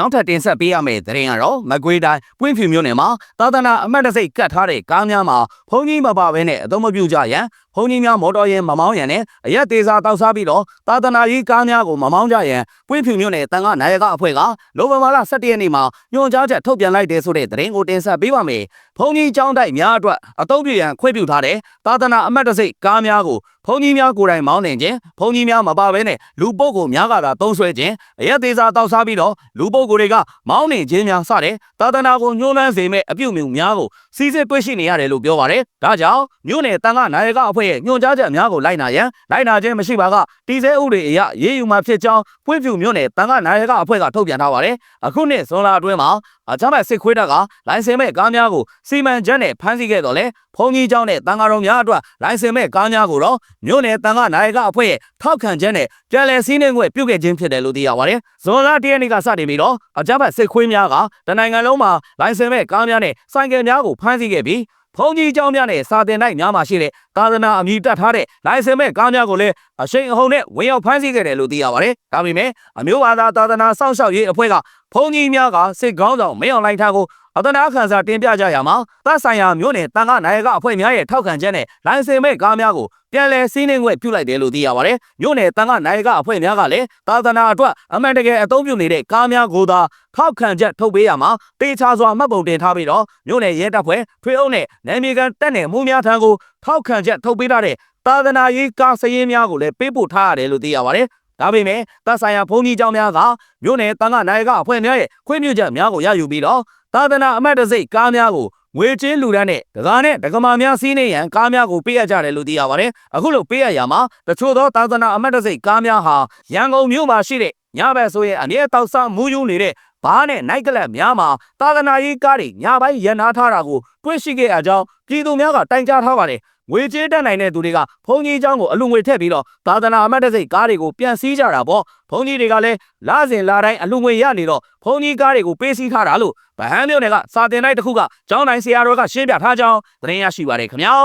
နောက်ထပ်တင်ဆက်ပေးရမယ့်သတင်းကတော့မကွေးတိုင်းပွင့်ဖြူမြို့နယ်မှာသာသနာအမတ်တစိတ်ကတ်ထားတဲ့ကားများမှာဘုံကြီးမပါဘဲနဲ့အသုံးမပြုကြရန်ဘုံကြီးများမော်တော်ယာဉ်မမောင်းရန်နဲ့အရက်သေးစာတောက်စားပြီးတော့သာသနာရေးကားများကိုမမောင်းကြရန်ပွင့်ဖြူမြို့နယ်တန်ခါနာယကအဖွဲ့ကလိုဗမာလ17ရက်နေ့မှာညွှန်ကြားချက်ထုတ်ပြန်လိုက်တဲ့ဆိုတဲ့သတင်းကိုတင်ဆက်ပေးပါမယ်။ဘုံကြီးကျောင်းတိုက်များအတွက်အသုံးပြုရန်ခွင့်ပြုထားတဲ့သာသနာအမတ်တစိတ်ကားများကိုဘုံကြီးများကိုယ်တိုင်မောင်းနေခြင်းဘုံကြီးများမပါဘဲနဲ့လူပုတ်ကိုများကသာသုံးဆွဲခြင်းအရက်သေးစာတောက်စားပြီးတော့လူပုတ်ကိုတွေကမောင်းနေခြင်းများစတဲ့သာသနာကိုညှိုးနှမ်းစေမဲ့အပြုအမူများကိုစီစစ်တွေ့ရှိနေရတယ်လို့ပြောပါတယ်။ဒါကြောင့်မြို့နယ်တန်ခါနာယကအဖွဲ့ဖွဲ့ရဲ့ညွှန်ကြားချက်အများကိုလိုက်နာရန်လိုက်နာခြင်းမရှိပါကတည်ဆဲဥပဒေအရရေးယူမှာဖြစ်ကြောင်းဖွင့်ပြမြို့နယ်တန်ခါနိုင်ရကအဖွဲ့ကထုတ်ပြန်ထားပါတယ်။အခုနှစ်ဇွန်လအတွင်းမှာအချမ်းမဲ့စစ်ခွေးတပ်ကလိုင်စင်မဲ့ကားများကိုစီမံချက်နဲ့ဖမ်းဆီးခဲ့တော့လဲဖုန်ကြီးကျောင်းနဲ့တန်ခါတော်များအတွက်လိုင်စင်မဲ့ကားများကိုတော့မြို့နယ်တန်ခါနိုင်ရကအဖွဲ့ရဲ့ထောက်ခံချက်နဲ့ပြန်လည်စီးနှင်ခွင့်ပြုခဲ့ခြင်းဖြစ်တယ်လို့သိရပါတယ်။ဇွန်လ၁ရက်နေ့ကစတင်ပြီးတော့အချမ်းမဲ့စစ်ခွေးများကတနိုင်ငံလုံးမှာလိုင်စင်မဲ့ကားများနဲ့ဆိုင်ကယ်များကိုဖမ်းဆီးခဲ့ပြီးဖုန်ကြီးကျောင်းများနဲ့စာတင်တိုက်များမှာရှိတဲ့ သာသနာအမည်တက်ထားတဲ့လိုင်စင်မဲ့ကားများကိုလည်းအရှိန်အဟုန်နဲ့ဝင်ရောက်ဖမ်းဆီးခဲ့တယ်လို့သိရပါတယ်။ဒါပေမဲ့အမျိုးဘာသာသာသနာစောင့်ရှောက်ရေးအဖွဲ့ကဖုန်ကြီးများကစစ်ကောင်းဆောင်မင်းအောင်လှိုင်ထားကိုအတနာခံစာတင်ပြကြရမှာသက်ဆိုင်ရာမြို့နယ်တန်ခါနာယကအဖွဲ့များရဲ့ထောက်ခံချက်နဲ့လိုင်စင်မဲ့ကားများကိုပြန်လည်စီးနှင်းခွင့်ပြုလိုက်တယ်လို့သိရပါတယ်။မြို့နယ်တန်ခါနာယကအဖွဲ့များကလည်းသာသနာအတွက်အမှန်တကယ်အသုံးပြုနေတဲ့ကားများကိုသာထောက်ခံချက်ထုတ်ပေးရမှာတေချာစွာမှတ်ပုံတင်ထားပြီးတော့မြို့နယ်ရဲတပ်ဖွဲ့ထွေအုပ်နဲ့နယ်မြေကန်တပ်နယ်မှုများထံကိုထောက်ခံချက်ထုတ်ပေးထားတဲ့သာသနာရေးကားစရင်များကိုလည်းပေးပို့ထားရတယ်လို့သိရပါတယ်။ဒါပေမဲ့သက်ဆိုင်ရာဘုန်းကြီးကျောင်းများကမြို့နယ်တန်ခါနိုင်ကအဖွဲ့များရဲ့ခွင့်ပြုချက်များကိုရယူပြီးတော့သာသနာအမတ်တစိတ်ကားများကိုငွေချင်းလူတန်းနဲ့ဒကာနဲ့ဒကမာများစီးနေရန်ကားများကိုပေးအပ်ကြတယ်လို့သိရပါတယ်။အခုလိုပေးအပ်ရမှာတချို့သောသာသနာအမတ်တစိတ်ကားများဟာရန်ကုန်မြို့မှာရှိတဲ့ညဘက်ဆိုရင်အမြဲတောက်ဆမှုယူနေတဲ့ ဘားနဲ့နိုင်ကလပ်များမှာသာသနာရေးကားတွေညပိုင်းရန်နာထားတာကိုတွေ့ရှိခဲ့အကြောင်းပြည်သူများကတိုင်ကြားထားပါတယ်။ငွေကြေးတက်နိုင်တဲ့သူတွေကဘုံကြီးเจ้าကိုအလူငွေထည့်ပြီးတော့သာသနာအမတ်တစိတ်ကားတွေကိုပြန်စည်းကြတာပေါ့ဘုံကြီးတွေကလည်းလာစဉ်လာတိုင်းအလူငွေရနေတော့ဘုံကြီးကားတွေကိုပေးစည်းထားတာလို့ဗဟန်းမြို့နယ်ကစာတင်တိုင်းတစ်ခုကကျောင်းတိုင်းဆရာတော်ကရှင်းပြထားကြောင်းသတင်းရရှိပါတယ်ခင်ဗျာ